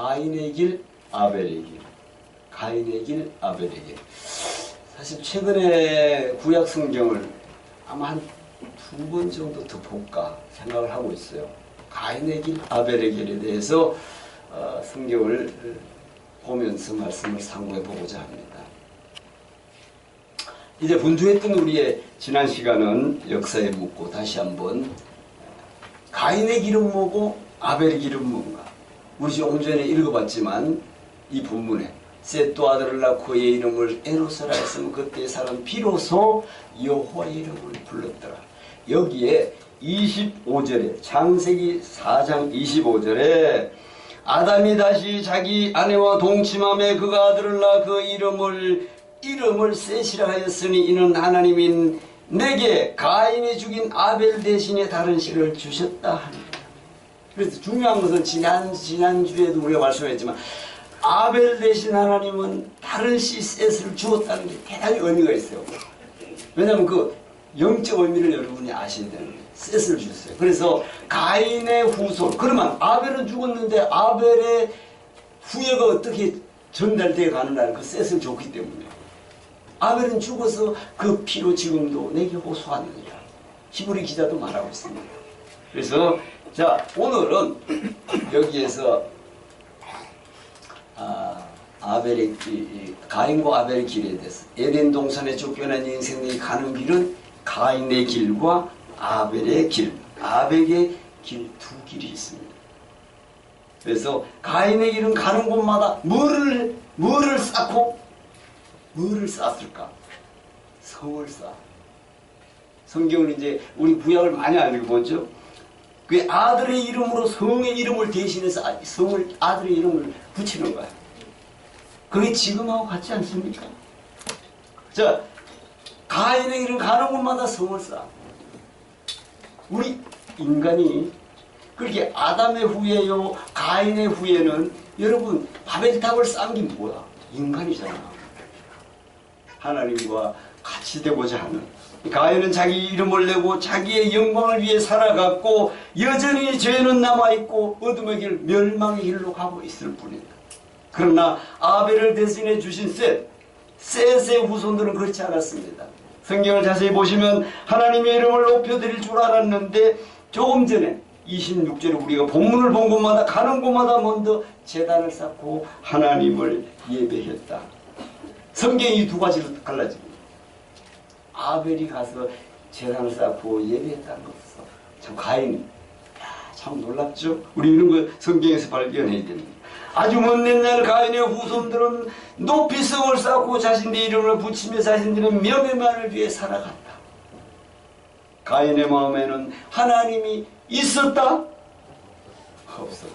가인의 길, 아벨의 길. 가인의 길, 아벨의 길. 사실 최근에 구약 성경을 아마 한 두 번 정도 더 볼까 생각을 하고 있어요. 가인의 길, 아벨의 길에 대해서 어, 성경을 보면서 말씀을 상고해 보고자 합니다. 이제 분주했던 우리의 지난 시간은 역사에 묻고 다시 한번 가인의 길은 뭐고 아벨의 길은 뭔가 우리 조금 전에 읽어봤지만 이 본문에 셋도 아들을 낳고 그의 이름을 에노스라 했으면 그때 사람 비로소 여호와의 이름을 불렀더라 여기에 25절에 창세기 4장 25절에 아담이 다시 자기 아내와 동침함에 그가 아들을 낳아 그 이름을 이름을 셋이라 하였으니 이는 하나님인 내게 가인이 죽인 아벨 대신에 다른 씨를 주셨다 하니라. 그래서 중요한 것은 지난 지난주에도 우리가 말씀했지만 아벨 대신 하나님은 다른 씨 셋을 주었다는 게 대단히 의미가 있어요. 왜냐하면 그 영적 의미를 여러분이 되는 거예요. 셋을 주셨어요. 그래서 가인의 후손. 그러면 아벨은 죽었는데 아벨의 후예가 어떻게 전달되어 가느냐는 그 셋을 줬기 때문에 아벨은 죽어서 그 피로 지금도 내게 호소하느니라. 히브리 기자도 말하고 있습니다. 그래서 자 오늘은 여기에서 아, 아벨의 가인과 아벨의 길에 대해서 에덴 동산에 쫓겨난 인생이 가는 길은 가인의 길과 아벨의 길, 아벨의 길 두 길이 있습니다. 그래서 가인의 길은 가는 곳마다 뭐를 뭐를 쌓고 뭐를 쌓았을까? 성을 쌓. 성경은 이제 우리 구약을 많이 안 읽어보죠. 그 아들의 이름으로 성의 이름을 대신해서 아- 성을 아들의 이름을 붙이는 거야. 그게 지금하고 같지 않습니까? 자, 가인의 이름 가는 곳마다 성을 쌓아. 우리 인간이 그렇게 아담의 후예요, 가인의 후예는 여러분 바벨탑을 쌓은 게 뭐야? 인간이잖아. 하나님과 같이 되고자 하는 가인은 자기 이름을 내고 자기의 영광을 위해 살아갔고 여전히 죄는 남아있고 어둠의 길 멸망의 길로 가고 있을 뿐이다. 그러나 아벨을 대신해 주신 셋, 셋의 후손들은 그렇지 않았습니다. 성경을 자세히 보시면 하나님의 이름을 높여드릴 줄 알았는데 조금 전에 26절에 우리가 본문을 본 곳마다 가는 곳마다 먼저 재단을 쌓고 하나님을 예배했다. 성경이 두 가지로 갈라집니다. 아벨이 가서 재단을 쌓고 예배했다는 것은 참 가인이 야, 참 놀랍죠? 우리 이런 거 성경에서 발견해야 됩니다. 아주 먼 옛날 가인의 후손들은 높이 성을 쌓고 자신의 이름을 붙이며 자신들의 명예만을 위해 살아갔다. 가인의 마음에는 하나님이 있었다? 없었다.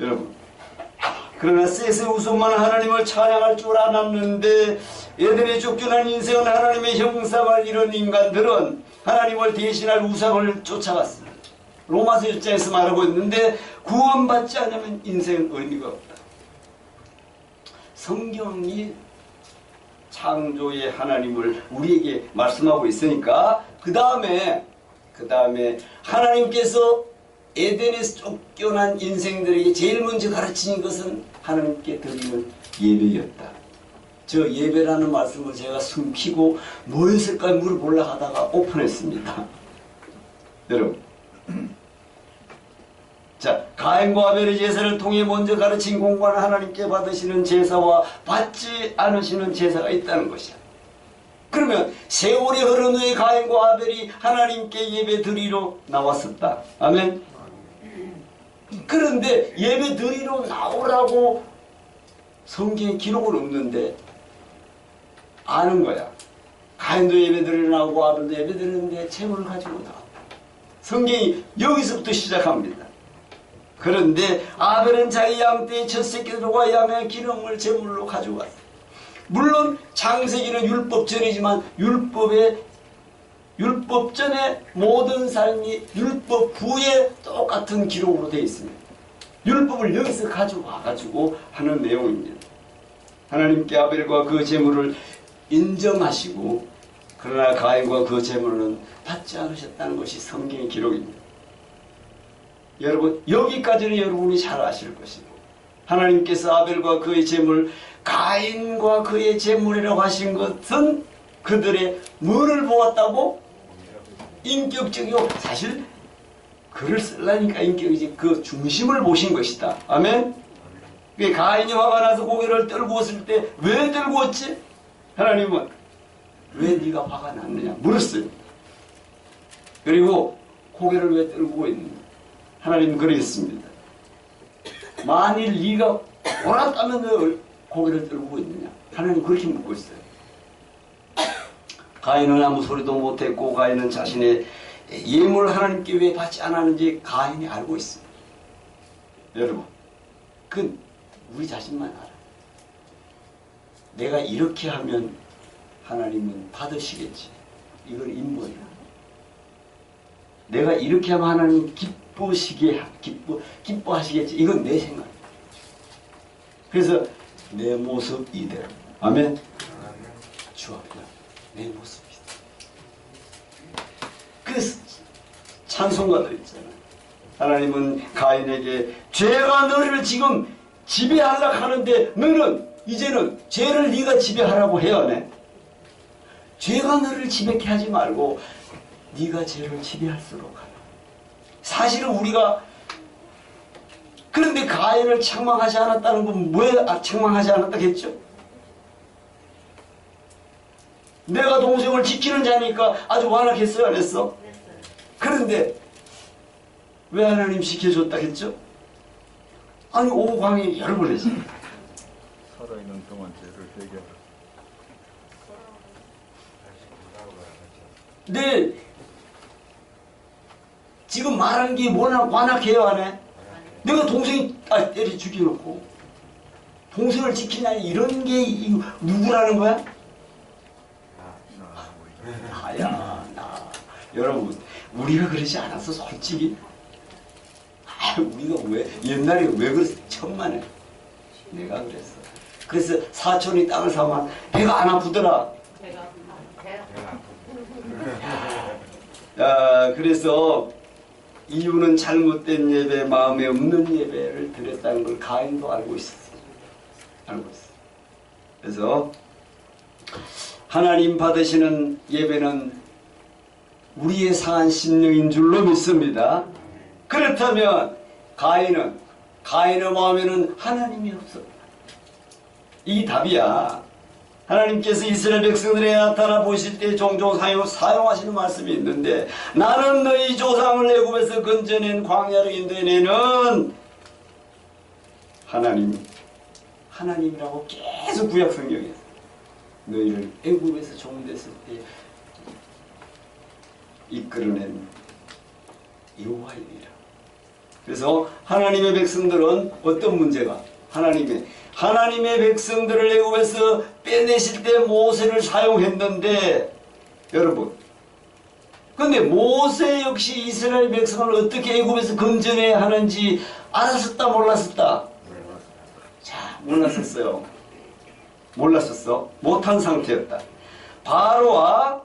여러분 그러나 셋의 후손만 하나님을 찬양할 줄 알았는데 얘들의 쫓겨난 인생은 하나님의 형상을 이룬 인간들은 하나님을 대신할 우상을 쫓아갔습니다. 로마서 1장에서 말하고 있는데 구원받지 않으면 인생은 의미가 없다. 성경이 창조의 하나님을 우리에게 말씀하고 있으니까 그 다음에 그 다음에 하나님께서 에덴에서 쫓겨난 인생들에게 제일 먼저 가르치는 것은 하나님께 드리는 예배였다. 저 예배라는 말씀을 제가 숨기고 뭐였을까 물어보려 하다가 오픈했습니다. 여러분. 자, 가인과 아벨의 제사를 통해 먼저 가르친 공부는 하나님께 받으시는 제사와 받지 않으시는 제사가 있다는 것이야. 그러면 세월이 흐른 후에 가인과 아벨이 하나님께 예배 드리러 나왔었다. 아멘. 그런데 예배 드리러 나오라고 성경에 기록은 없는데 아는 거야. 가인도 예배 드리러 나오고 아벨도 예배 드리는데 재물을 가지고 나왔다. 성경이 여기서부터 시작합니다. 그런데 아벨은 자기 양떼의 첫 새끼들과 양의 기름을 제물로 가지고 왔다. 물론 창세기는 율법 전이지만 율법의 율법 전에 모든 삶이 율법 후에 똑같은 기록으로 되어 있습니다. 율법을 여기서 가져와 가지고 하는 내용입니다. 하나님께 아벨과 그 제물을 인정하시고 그러나 가인과 그 제물은 받지 않으셨다는 것이 성경의 기록입니다. 여러분 여기까지는 여러분이 잘 아실 것이고 하나님께서 아벨과 그의 재물 가인과 그의 재물이라고 하신 것은 그들의 뭐를 보았다고 인격적이고 사실 글을 쓰려니까 인격이지 그 중심을 보신 것이다. 아멘. 그 가인이 화가 나서 고개를 떨고 왔을 때 왜 떨고 왔지? 하나님은 왜 네가 화가 났느냐 물었어요. 그리고 고개를 왜 떨고 있느냐? 하나님은 그러했습니다. 만일 네가 옳았다면 왜 고개를 떨고 있느냐? 하나님 그렇게 묻고 있어요. 가인은 아무 소리도 못했고 가인은 자신의 예물 하나님께 왜 받지 않았는지 가인이 알고 있습니다. 여러분, 그건 우리 자신만 알아. 내가 이렇게 하면 하나님은 받으시겠지. 이건 인본이야. 내가 이렇게 하면 하나님 기쁘시게 하- 기뻐 기뻐하시겠지. 이건 내 생각. 그래서 내 모습 이대로. 아멘. 주 앞이야. 내 모습이다. 그 찬송가도 있잖아요. 하나님은 가인에게 죄가 너를 지금 지배하려고 하는데 너는 이제는 죄를 네가 지배하라고 해야 하네. 죄가 너를 지배케 하지 말고 네가 죄를 지배할수록 하라. 사실은 우리가 그런데 가인을 책망하지 않았다는 건 왜 책망하지 않았다겠죠? 내가 동생을 지키는 자니까 아주 완악했어요 안 했어? 그런데 왜 하나님 지켜줬다 했죠? 아니 오광이 여러 번 했어요. 살아있는 동안 죄를 회개하라. 근데 지금 말하는 게 뭐나 완악해요 안 해? 내가 동생이 아, 때려 죽여놓고 동생을 지키냐 이런 게 이- 누구라는 거야? 나야 나. 여러분 우리가 그러지 않았어 솔직히? 아, 우리가 왜 옛날에 왜 그랬어? 천만에 내가 그랬어. 그래서 사촌이 땅을 사면 배가 안 아프더라. 제가 아, 그래서 이유는 잘못된 예배, 마음에 없는 예배를 드렸다는 걸 가인도 알고 있었어요. 알고 있어요. 그래서 하나님 받으시는 예배는 우리의 상한 심령인 줄로 믿습니다. 그렇다면 가인은 가인의 마음에는 하나님이 없어. 이 답이야. 하나님께서 이스라엘 백성들에 나타나 보실 때 종종 사용, 사용하시는 말씀이 있는데 나는 너희 조상을 애굽에서 건져낸 광야로 인도해내는 하나님 하나님이라고 계속 구약 성경에서 너희를 애굽에서 종됐을 때 이끌어낸 여호와이니라. 그래서 하나님의 백성들은 어떤 문제가? 하나님의 하나님의 백성들을 애굽에서 빼내실 때 모세를 사용했는데 여러분 근데 모세 역시 이스라엘 백성을 어떻게 애굽에서 건져내야 하는지 알았었다 몰랐었다? 자 몰랐었어요 몰랐었어. 못한 상태였다. 바로와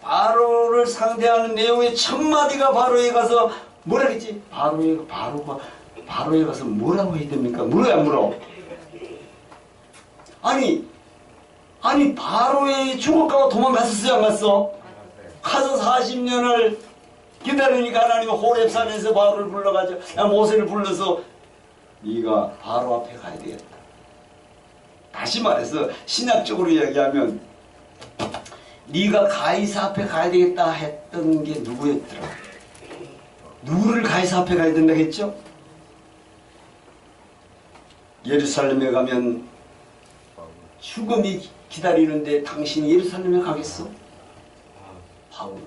바로를 상대하는 내용의 첫 마디가 바로에 가서 뭐라 그랬지? 바로에 바로가 바로에 가서 뭐라고 해야 됩니까? 물어야 물어. 아니 아니 바로의 죽을까봐 도망갔었어요 안 갔어? 가서 40년을 기다리니까 하나님이 호렙산에서 바로를 불러가지고 아, 모세를 불러서 네가 바로 앞에 가야 되겠다 다시 말해서 신학적으로 이야기하면 네가 가이사 앞에 가야 되겠다 했던 게 누구였더라? 누구를 가이사 앞에 가야 된다 했죠? 예루살렘에 가면 죽음이 기다리는데 당신이 예루살렘에 가겠어? 바울.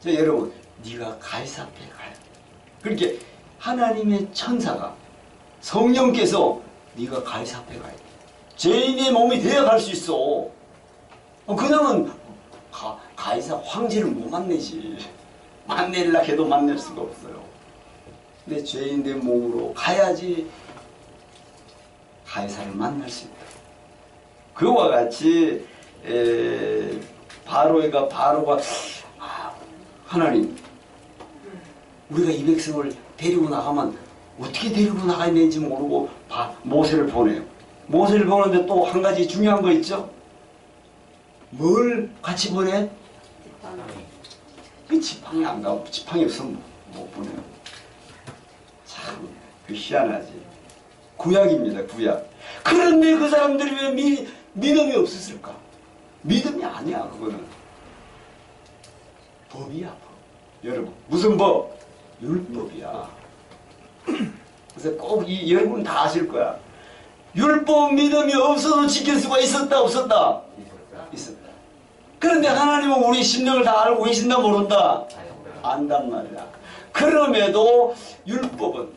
자, 여러분, 네가 가이사 앞에 가야 돼. 그렇게 하나님의 천사가 성령께서 네가 가이사 앞에 가야 돼. 죄인의 몸이 되어 갈 수 있어. 어, 그냥은 가, 가이사 황제를 못 만내지. 만내려 해도 만날 수가 없어요. 근데 죄인의 몸으로 가야지 가이사를 만날 수 있다. 그와 같이 에, 바로가 바로가 아, 하나님 우리가 이 백성을 데리고 나가면 어떻게 데리고 나가야 되는지 모르고 바- 모세를 보내요. 모세를 보내는데 또 한 가지 중요한 거 있죠? 뭘 같이 보내? 그 지팡이 안 가고 지팡이 없으면 못 보내요. 참, 그 희한하지. 구약입니다, 구약. 그런데 그 사람들이 왜 미, 믿음이 없었을까? 믿음이 아니야, 그거는. 법이야, 법. 여러분, 무슨 법? 율법이야. 그래서 꼭 이, 여러분 다 아실 거야. 율법 믿음이 없어도 지킬 수가 있었다, 없었다? 있었다. 그런데 하나님은 우리 심령을 다 알고 계신다, 모른다? 안단 말이야. 그럼에도 율법은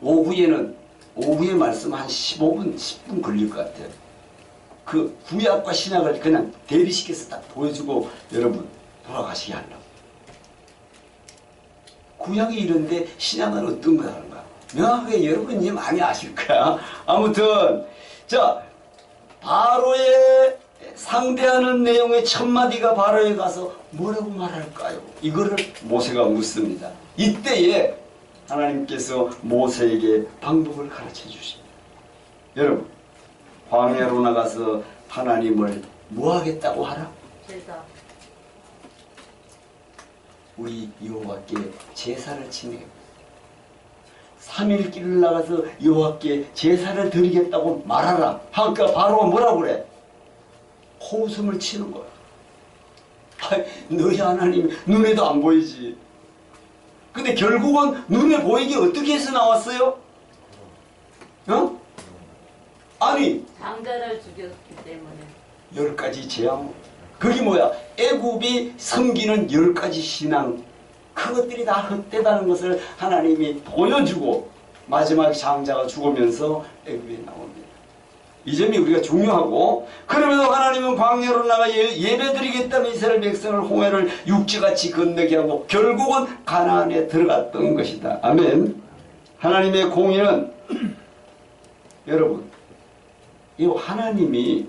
오후에는 오후에 말씀 한 15분, 10분 걸릴 것 같아요. 그 구약과 신약을 그냥 대비시켜서 딱 보여주고 여러분 돌아가시게 하려고. 구약이 이런데 신약은 어떤 거야. 명확하게 여러분이 많이 아실 거야. 아무튼 자 바로의 상대하는 내용의 첫 마디가 바로에 가서 뭐라고 말할까요? 이거를 모세가 묻습니다. 이때에 하나님께서 모세에게 방법을 가르쳐 주십니다. 여러분, 광야로 나가서 하나님을 뭐 하겠다고 하라? 제사. 우리 여호와께 제사를 지내요. 3일 길을 나가서 여호와께 제사를 드리겠다고 말하라. 하니까 바로 뭐라고 그래? 호웃음을 치는 거야. 아이, 너희 하나님 눈에도 안 보이지. 근데 결국은 눈에 보이게 어떻게 해서 나왔어요? 어? 아니 장자를 죽였기 때문에. 열 가지 재앙. 그게 뭐야? 애굽이 섬기는 열 가지 신앙. 그것들이 다 헛되다는 것을 하나님이 보여주고 마지막 장자가 죽으면서 애굽에 나옵니다. 이 점이 우리가 중요하고 그러면서 하나님은 광야로 나가 예- 예배드리겠다는 이스라엘 백성을 홍해를 육지같이 건너게 하고 결국은 가나안에 들어갔던 것이다. 아멘. 하나님의 공의는 여러분 이 하나님이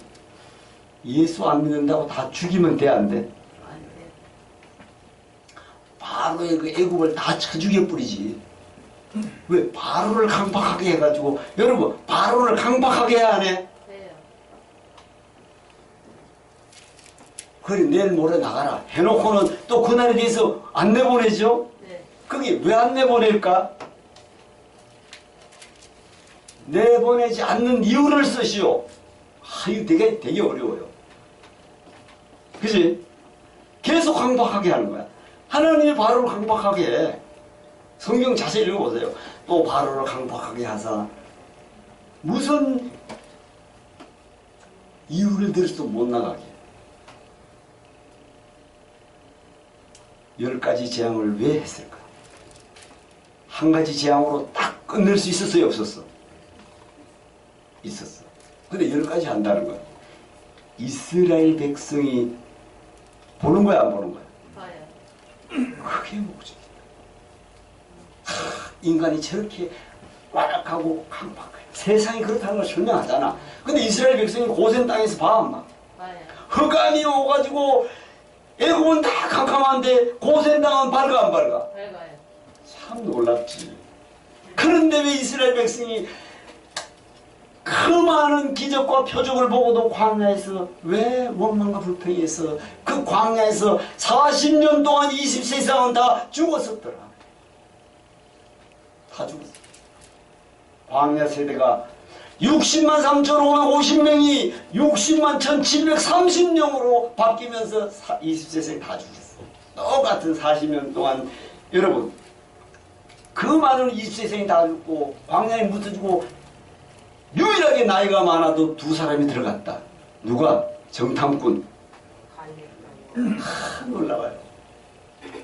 예수 안 믿는다고 다 죽이면 돼 안 돼? 바로의 그 애굽을 다 쳐죽여 뿌리지. 왜 바로를 강박하게 해가지고 여러분 바로를 강박하게 해야 하네. 그래 내일 모레 나가라 해놓고는 또 그날에 대해서 안 내보내죠. 네. 그게 왜 안 내보낼까? 내보내지 않는 이유를 쓰시오. 아, 이거 되게, 되게 어려워요. 그지? 계속 강박하게 하는 거야. 하나님이 바로를 강박하게 해. 성경 자세히 읽어보세요. 또 바로를 강박하게 하사. 무슨 이유를 들어서 못 나가게. 열 가지 재앙을 왜 했을까? 한 가지 재앙으로 딱 끝낼 수 있었어요, 없었어? 있었어. 근데 열 가지 한다는 거야. 이스라엘 백성이 보는 거야, 안 보는 거야? 그게 목적이야. 하, 인간이 저렇게 완악하고 강박해. 세상이 그렇다는 걸 설명하잖아. 근데 이스라엘 백성이 고센 땅에서 봐, 엄마. 흑암이 오가지고 애굽은 다 캄캄한데 고센 땅은 밝아, 안 밝아? 밝아요. 참 놀랍지. 그런데 왜 이스라엘 백성이 그 많은 기적과 표적을 보고도 광야에서 왜 원망과 불평해서 그 광야에서 40년 동안 20세상은 다 죽었었더라. 다 죽었어. 광야 세대가 60만 3,550명이 60만 1,730명으로 바뀌면서 20세 생 다 죽었어. 똑같은 40년 동안 여러분 그 많은 20세 생이 다 죽고 광야에 묻어주고 유일하게 나이가 많아도 두 사람이 들어갔다. 누가? 정탐꾼. 다 놀라워요.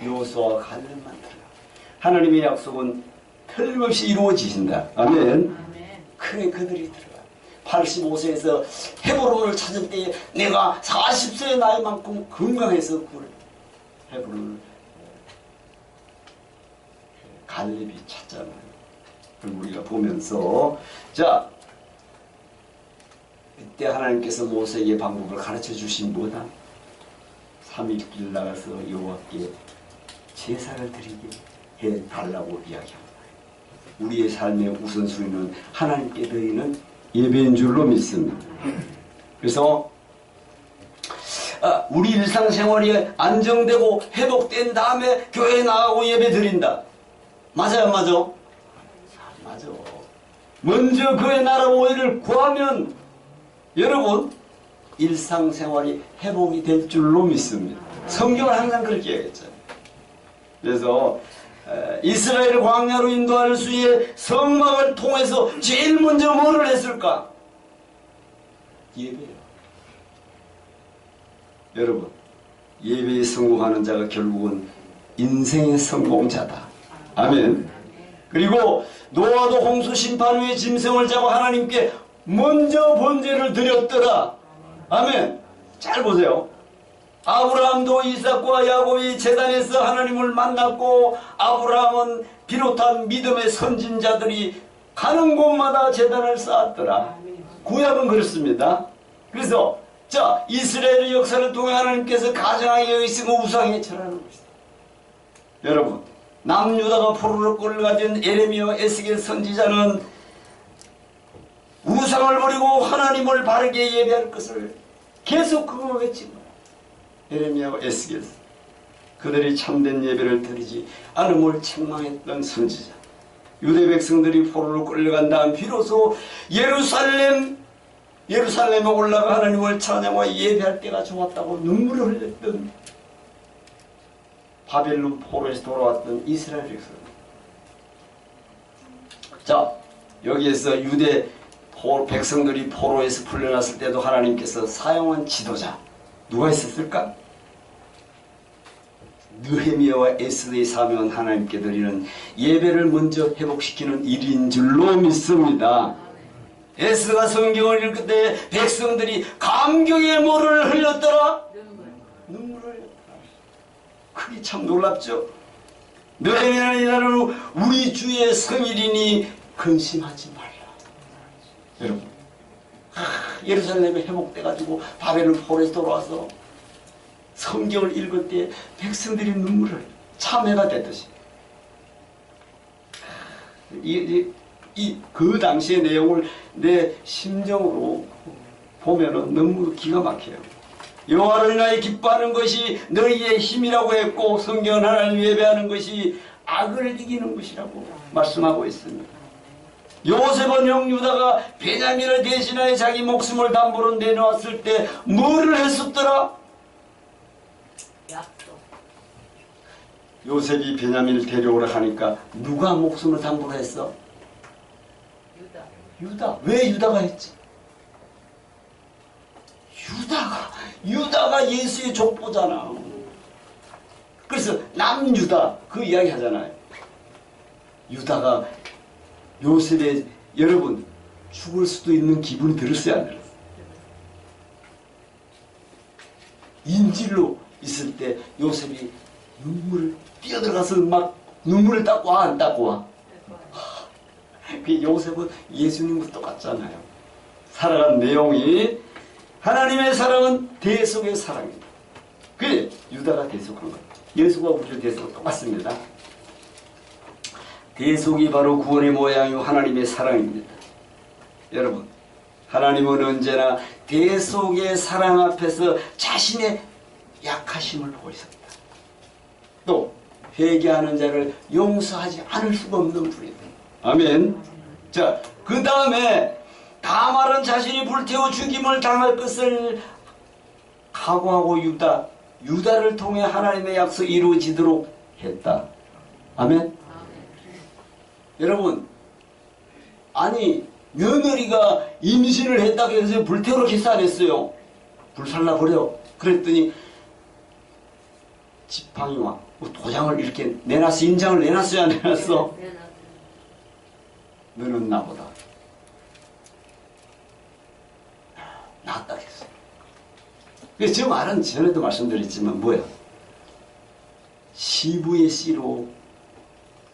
요수와 갈렙만 들어가. 하나님의 약속은 틀림없이 이루어지신다. 아멘. 그래 그들이 들어가. 85세에서 헤브론을 찾을 때 내가 40세의 나이만큼 건강해서 그걸 헤브론을 갈렙이 찾잖아요. 그걸 우리가 보면서 자 이때 하나님께서 모세에게 방법을 가르쳐 주신 뭐다? 3일 길 나가서 여호와께 제사를 드리게 달라고 이야기합니다. 우리의 삶의 우선순위는 하나님께 드리는 예배인 줄로 믿습니다. 그래서 아, 우리 일상생활이 안정되고 회복된 다음에 교회에 나가고 예배 드린다. 맞아요, 안 맞아? 맞아. 먼저 그의 나라 오해를 구하면 여러분 일상생활이 회복이 될 줄로 믿습니다. 성경은 항상 그렇게 얘기했잖아요. 그래서 에, 이스라엘 광야로 인도하는 수의 성막을 통해서 제일 먼저 뭐를 했을까? 예배요. 여러분 예배에 성공하는 자가 결국은 인생의 성공자다. 아멘. 그리고 노아도 홍수 심판 후에 짐승을 잡아 하나님께 먼저 번제를 드렸더라. 아멘. 잘 보세요. 아브라함도 이삭과 야곱이 재단에서 하나님을 만났고 아브라함은 비롯한 믿음의 선진자들이 가는 곳마다 재단을 쌓았더라. 구약은 그렇습니다. 그래서 자 이스라엘의 역사를 통해 하나님께서 가정하게 여기시고 우상에 절하는 것이다. 여러분 남유다가 포로로 끌려가진 에레미야 에스겔 선지자는 우상을 버리고 하나님을 바르게 예배할 것을 계속 그거 외친 거야. 에레미야와 에스겔 그들이 참된 예배를 드리지 않음을 책망했던 선지자 유대 백성들이 포로로 끌려간 다음 비로소 예루살렘 예루살렘에 올라가 하나님을 찬양하고 예배할 때가 좋았다고 눈물을 흘렸던 바벨론 포로에서 돌아왔던 이스라엘 백성. 자, 여기에서 유대 포- 백성들이 포로에서 풀려났을 때도 하나님께서 사용한 지도자 누가 있었을까? 느헤미야와 에스더의 사명은 하나님께 드리는 예배를 먼저 회복시키는 일인 줄로 믿습니다. 에스더가 성경을 읽을 때 백성들이 감격의 물을 흘렸더라. 눈물을. 크기 참 놀랍죠. 너희는 이날은 우리 주의 생일이니 근심하지 말라. 여러분, 아, 예루살렘에 회복돼가지고 바벨론 포로에서 돌아와서 성경을 읽을 때 백성들이 눈물을 참회가 됐듯이 이그 당시의 내용을 내 심정으로 보면은 너무 기가 막혀요. 여호와를 인하여 기뻐하는 것이 너희의 힘이라고 했고 성경은 하나님 예배하는 것이 악을 이기는 것이라고 말씀하고 있습니다. 요셉은 형 유다가 베냐민을 대신하여 자기 목숨을 담보로 내놓았을 때 뭐를 했었더라? 요셉이 베냐민을 데려오라 하니까 누가 목숨을 담보로 했어? 유다. 유다. 왜 유다가 했지? 유다가 유다가 예수의 족보잖아. 그래서 남유다 그 이야기 하잖아요. 유다가 요셉의 여러분 죽을 수도 있는 기분이 들었어요 안 들었어요? 인질로 있을 때 요셉이 눈물을 뛰어들어가서 막 눈물을 닦고 와 안 닦고 와. 그 요셉은 예수님과 똑같잖아요. 살아간 내용이 하나님의 사랑은 대속의 사랑입니다. 그게 유다가 대속한 거예요. 예수가 우리를 대속한 똑같습니다. 대속이 바로 구원의 모양이요 하나님의 사랑입니다. 여러분, 하나님은 언제나 대속의 사랑 앞에서 자신의 약하심을 보이십니다. 또 회개하는 자를 용서하지 않을 수가 없는 분입니다. 아멘. 자, 그 다음에 다말은 자신이 불태워 죽임을 당할 것을 각오하고 유다, 유다를 통해 하나님의 약속이 이루어지도록 했다. 아멘. 여러분, 아니 며느리가 임신을 했다고 해서 불태우러 기사 안 했어요. 불살라 버려. 그랬더니 지팡이 와. 뭐 도장을 이렇게 내놨어. 인장을 내놨어야 안 내놨어. 내놨어. 너는 나보다 낫다 했어. 그래서 저 말은 전에도 말씀드렸지만 뭐야? 시부의 씨로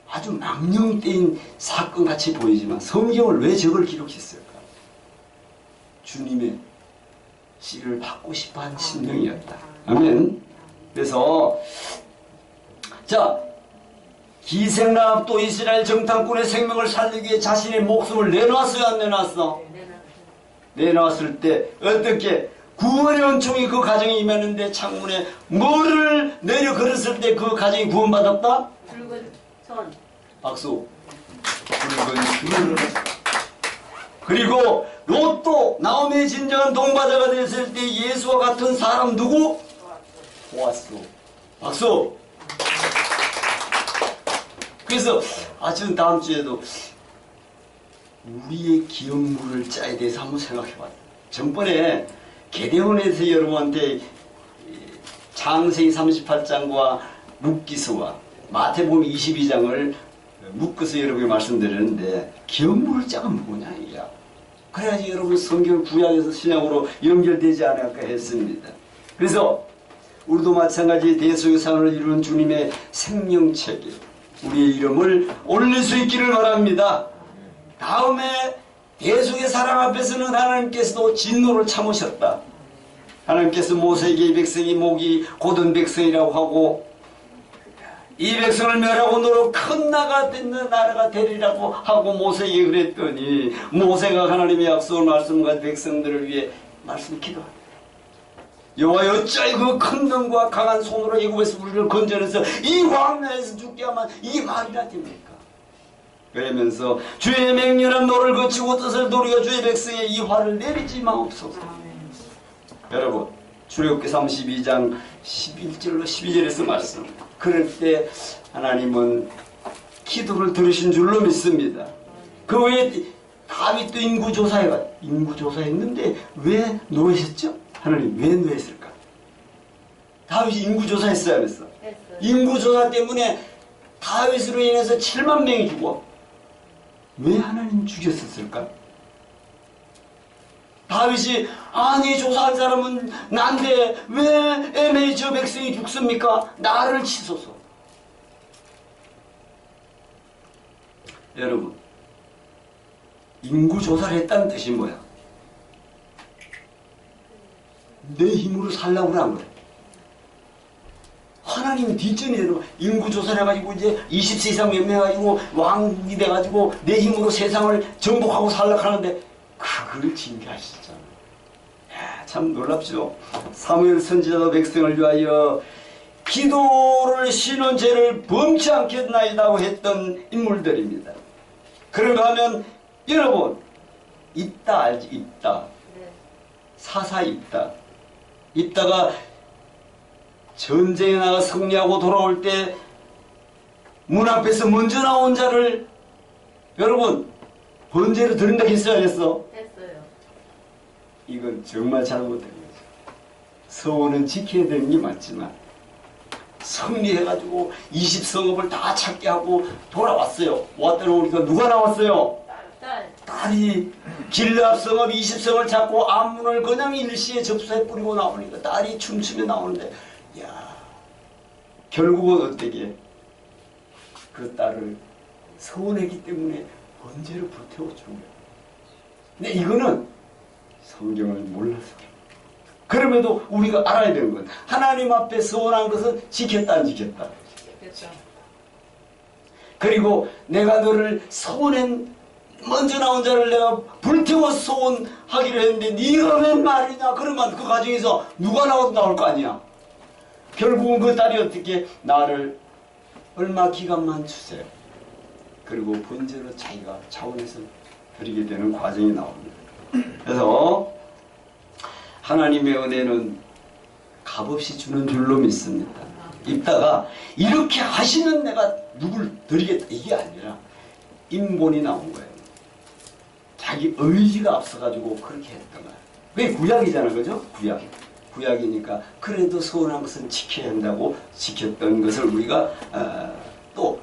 아주 망령되인 사건 같이 보이지만 성경을 왜 저걸 기록했을까? 주님의 씨를 받고 싶어한 심령이었다. 아멘. 그래서 자 기생라합 또 이스라엘 정탐꾼의 생명을 살리기 위해 자신의 목숨을 내놨어요 안 내놨어? 내놨을 때 어떻게 구원의 은총이 그 가정에 임했는데 창문에 뭐를 내려 걸었을 때 그 가정이 구원받았다? 손. 박수. 그리고 로또 나오미의 진정한 동반자가 됐을 때 예수와 같은 사람 누구? 보았어. 박수. 그래서 아 저는 다음 주에도 우리의 기업물을 짜야 돼서 한번 생각해봤어요. 전번에 개대원에서 여러분한테 장세기 38장과 룻기서와 마태복음 22장을 묶어서 여러분에게 말씀드렸는데 기업물을 짜면 뭐냐 이야. 그래야지 여러분 성경 구약에서 신약으로 연결되지 않을까 했습니다. 그래서 우리도 마찬가지 대속의 상을 이루는 주님의 생명책에 우리의 이름을 올릴 수 있기를 바랍니다. 다음에 대속의 사랑 앞에서는 하나님께서도 진노를 참으셨다. 하나님께서 모세에게 이 백성이 목이 곧은 백성이라고 하고 이 백성을 멸하고 너로 큰 나가 됐는 나라가 되리라고 하고 모세에게 그랬더니 모세가 하나님의 약속을 말씀과 백성들을 위해 말씀 기도합니다. 여호와 어찌하여 그큰 놈과 강한 손으로 애굽에서 우리를 건져내서 이 광야에서 죽게 하면 이게 말이나 됩니까? 그러면서 주의 맹렬한 노를 거치고 뜻을 도리어 주의 백성의 이 화를 내리지 마옵소서. 여러분 출애굽기 32장 11절로 12절에서 말씀. 그럴 때 하나님은 기도를 들으신 줄로 믿습니다. 그 외에 다윗도 인구 조사해가 인구 조사했는데 왜 노했었죠? 하나님 왜 노했을까? 다윗이 인구 조사했어야 했어. 했어요. 인구 조사 때문에 다윗으로 인해서 7만 명이 죽어. 왜 하나님 죽였었을까? 다윗이 아니 조사한 사람은 난데 왜 애매히 저 백성이 죽습니까? 나를 치소서. 여러분 인구 조사를 했다는 뜻이 뭐야? 내 힘으로 살라고 그런 거야. 하나님이 뒷전이 거야. 인구 조사를 해가지고 이제 20세 이상 몇명 해가지고 왕국이 돼가지고 내 힘으로 세상을 정복하고 살라고 하는데 그걸 징계하시잖아. 야, 참 놀랍죠. 사무엘 선지자도 백성을 위하여 기도를 쉬는 죄를 범치 않겠나이다고 했던 인물들입니다. 그런가 하면 여러분 있다 알지 있다 네. 사사 있다 있다가 전쟁에 나가 승리하고 돌아올 때 문 앞에서 먼저 나온 자를 여러분 번제로 드린다 했어야 했어. 이건 정말 잘못된 거죠 서원은 지켜야 되는 게 맞지만 승리해가지고 20성읍을 다 찾게 하고 돌아왔어요 왔더니 오니까 누가 나왔어요 딸. 딸이 길랍 성읍 20성을 잡고 암문을 그냥 일시에 접수해 뿌리고 나오니까 딸이 춤추며 나오는데 야 결국은 어떻게 그 딸을 서운했기 때문에 번제로 불태워 준 거야. 근데 이거는 성경을 몰라서. 그럼에도 우리가 알아야 되는 건 하나님 앞에 서운한 것은 지켰다 안 지켰다. 됐죠. 그리고 내가 너를 소원한 먼저 나온 자를 내가 불태워 소원하기로 했는데 네가 웬 말이냐 그러면 그 가정에서 누가 나와도 나올 거 아니야 결국은 그 딸이 어떻게 나를 얼마 기간만 주세요 그리고 번제로 자기가 차원에서 드리게 되는 과정이 나옵니다 그래서 하나님의 은혜는 값없이 주는 줄로 믿습니다 입다가 이렇게 하시는 내가 누굴 드리겠다 이게 아니라 인본이 나온 거예요. 자기 의지가 앞서가지고 그렇게 했던 거야. 왜 구약이잖아, 그죠? 구약. 구약이니까 그래도 서운한 것은 지켜야 한다고 지켰던 것을 우리가 어, 또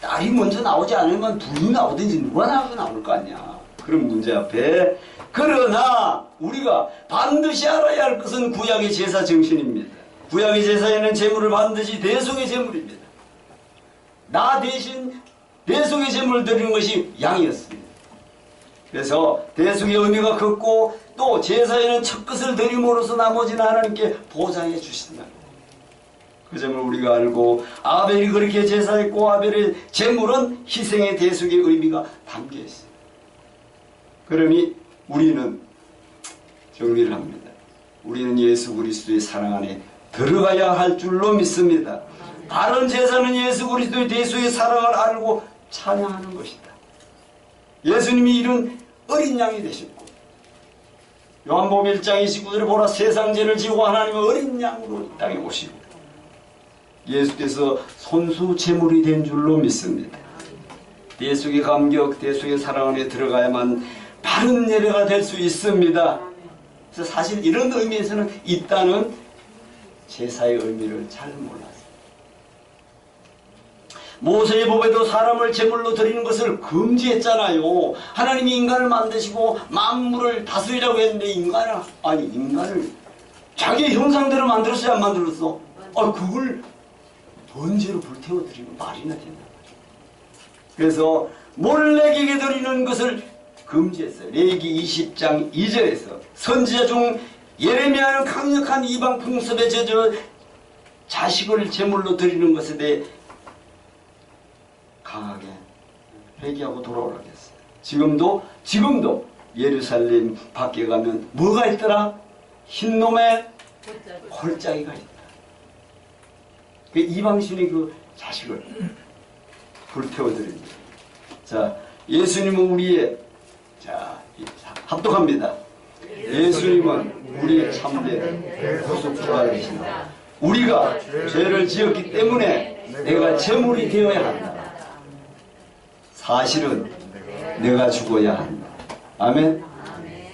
딸이 먼저 나오지 않으면 둘이 나오든지 누가 나와도 나올 거 아니야. 그런 문제 앞에 그러나 우리가 반드시 알아야 할 것은 구약의 제사 정신입니다. 구약의 제사에는 제물을 반드시 대속의 제물입니다. 나 대신 대속의 제물을 드리는 것이 양이었습니다. 그래서 대속의 의미가 컸고 또 제사에는 첫 것을 드림으로써 나머지는 하나님께 보장해 주신다. 그 점을 우리가 알고 아벨이 그렇게 제사했고 아벨의 제물은 희생의 대속의 의미가 담겨 있어요. 그러니 우리는 정리를 합니다. 우리는 예수 그리스도의 사랑 안에 들어가야 할 줄로 믿습니다. 다른 제사는 예수 그리스도의 대속의 사랑을 알고 찬양하는 것이다. 예수님이 이런 어린 양이 되셨고 요한복음 1장 29절에 보라 세상 죄를 지고 하나님의 어린 양으로 이 땅에 오시고 예수께서 손수 제물이 된 줄로 믿습니다. 대속의 감격, 대속의 사랑 안에 들어가야만 바른 예배가 될 수 있습니다. 그래서 사실 이런 의미에서는 있다는 제사의 의미를 잘 몰랐어요. 모세의 법에도 사람을 제물로 드리는 것을 금지했잖아요. 하나님이 인간을 만드시고 만물을 다스리라고 했는데 인간을 아니 인간을 자기 형상대로 만들었어요, 안 만들었어? 아 그걸 번제로 불태워 드리면 말이나 된다. 그래서 몰래 기게 드리는 것을 금지했어요. 레기 20장 2절에서 선지자 중 예레미야는 강력한 이방 풍습에 젖어 자식을 제물로 드리는 것에 대해 강하게 회개하고 돌아오라고 했어요. 지금도 지금도 예루살렘 밖에 가면 뭐가 있더라? 흰놈의 홀짝이가 있다. 그 이방신이 그 자식을 불태워드립니다. 자, 예수님은 우리의 자 이- 합독합니다. 예수님은 우리의 참된 구속주가 되신다. 우리가 죄를 지었기 때문에 내가 제물이 되어야 한다. 사실은 내가 죽어야 한다. 아멘.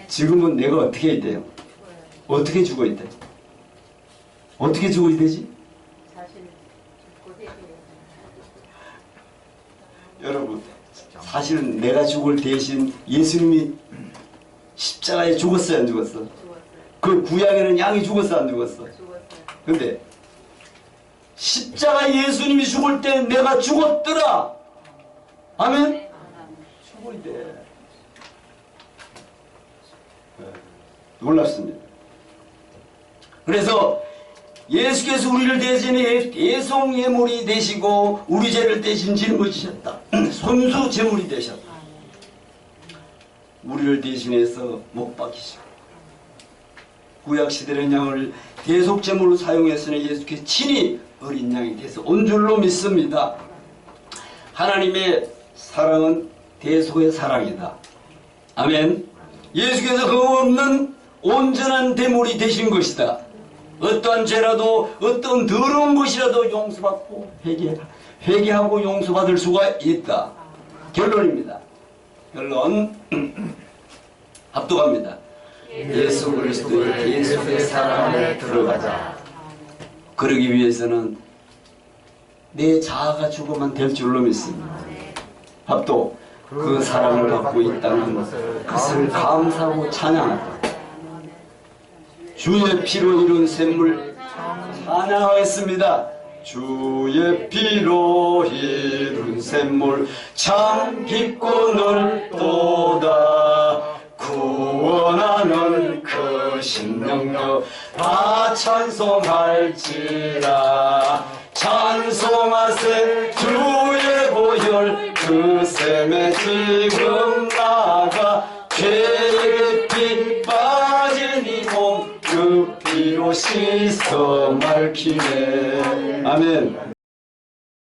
지금은 내가 어떻게 있대요? 어떻게 죽어 있대? 어떻게 죽어야 되지? 여러분, 사실은 내가 죽을 대신 예수님이 십자가에 죽었어요, 안 죽었어? 죽었어요. 그 구약에는 양이 죽었어, 안 죽었어? 죽었어요. 근데 십자가 예수님이 죽을 때 내가 죽었더라. 아멘? 죽어야 돼. 네, 놀랍습니다. 그래서 예수께서 우리를 대신해 대송 예물이 되시고 우리 죄를 대신 짊어지셨다. 손수 제물이 되셨다. 우리를 대신해서 못 박히시고 구약 시대는 양을 대속 제물로 사용했으니 예수께서 친히 어린 양이 돼서 온 줄로 믿습니다. 하나님의 사랑은 대속의 사랑이다. 아멘. 예수께서 그 없는 온전한 대물이 되신 것이다. 어떠한 죄라도 어떤 더러운 것이라도 용서받고 회개, 회개하고 용서받을 수가 있다. 결론입니다. 결론 합독합니다. 예수 그리스도의 대속의 사랑 안에 들어가자. 그러기 위해서는 내 자아가 죽으면 될 줄로 믿습니다. 합독 그 사랑을 받고 있다는 것을 감사하고 찬양하다. 주의 피로 이룬 샘물 찬양하겠습니다. 주의 피로 이룬 샘물 참 깊고 넓도다. 구원하는 그 신능력 다 찬송할지라. 찬송하세 주의 보혈 그 샘에 지금 나가. 죄 피로 씻어 맑히네. 아멘